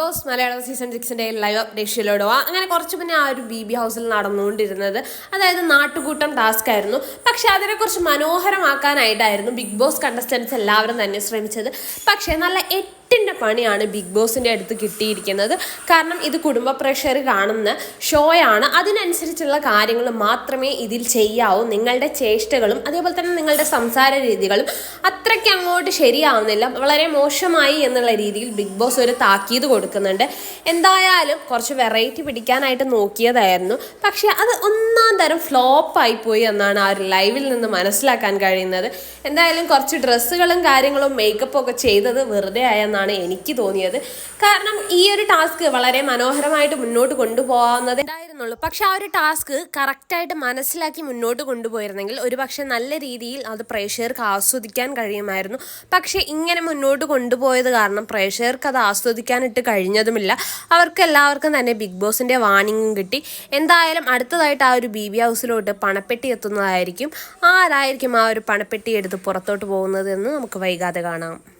Boss Malayalam season സിക്സിന്റെ live അപ്ഡേഷനിലോട് അങ്ങനെ കുറച്ച് പിന്നെ ആ ഒരു ബി ബി ഹൗസിൽ നടന്നുകൊണ്ടിരുന്നത്. അതായത് നാട്ടുകൂട്ടം ടാസ്ക് ആയിരുന്നു. പക്ഷെ അതിനെക്കുറിച്ച് മനോഹരമാക്കാനായിട്ടായിരുന്നു ബിഗ് ബോസ് കണ്ടസ്റ്റൻസ് എല്ലാവരും തന്നെ ശ്രമിച്ചത്. പക്ഷേ നല്ല എട്ടിന്റെ പണിയാണ് ബിഗ് ബോസിന്റെ അടുത്ത് കിട്ടിയിരിക്കുന്നത്. കാരണം ഇത് കുടുംബ പ്രഷർ കാണുന്ന ഷോയാണ്. അതിനനുസരിച്ചുള്ള കാര്യങ്ങൾ മാത്രമേ ഇതിൽ ചെയ്യാവൂ. നിങ്ങളുടെ ചേഷ്ടകളും അതേപോലെ തന്നെ നിങ്ങളുടെ സംസാര രീതികളും അത്രയ്ക്ക് അങ്ങോട്ട് ശരിയാവുന്നില്ല. വളരെ മോശമായി എന്നുള്ള രീതിയിൽ ബിഗ് ബോസ് ഒരു താക്കീത് കൊടുക്കുന്നുണ്ട്. എന്തായാലും കുറച്ച് വെറൈറ്റി പിടിക്കാനായിട്ട് നോക്കിയതായിരുന്നു. പക്ഷേ അത് ഒന്നാം തരം ഫ്ലോപ്പായി പോയി എന്നാണ് ആ ഒരു ലൈവിൽ നിന്ന് മനസ്സിലാക്കാൻ കഴിയുന്നത്. എന്തായാലും കുറച്ച് ഡ്രസ്സുകളും കാര്യങ്ങളും മേക്കപ്പും ഒക്കെ ചെയ്തത് വെറുതെ ആയെന്നാണ് എനിക്ക് തോന്നിയത്. കാരണം ഈ ഒരു ടാസ്ക് വളരെ മനോഹരമായിട്ട് മുന്നോട്ട് കൊണ്ടുപോകാവുന്നത് ഉണ്ടായിരുന്നുള്ളൂ. പക്ഷെ ആ ഒരു ടാസ്ക് കറക്റ്റായിട്ട് മനസ്സിലാക്കി മുന്നോട്ട് കൊണ്ടുപോയിരുന്നെങ്കിൽ ഒരു പക്ഷേ നല്ല രീതിയിൽ അത് പ്രേക്ഷകർക്ക് ആസ്വദിക്കാൻ കഴിയുമായിരുന്നു. പക്ഷെ ഇങ്ങനെ മുന്നോട്ട് കൊണ്ടുപോയത് കാരണം പ്രേക്ഷകർക്ക് അത് ആസ്വദിക്കാനിട്ട് കഴിഞ്ഞതുമില്ല. അവർക്ക് എല്ലാവർക്കും തന്നെ ബിഗ് ബോസിന്റെ വാണിംഗും കിട്ടി. എന്തായാലും അടുത്തതായിട്ട് ആ ഒരു ബി ബി ഹൗസിലോട്ട് പണപ്പെട്ടി എത്തുന്നതായിരിക്കും. ആരായിരിക്കും ആ ഒരു പണപ്പെട്ടി എടുത്ത് പുറത്തോട്ട് പോകുന്നത് എന്ന് നമുക്ക് വൈകാതെ കാണാം.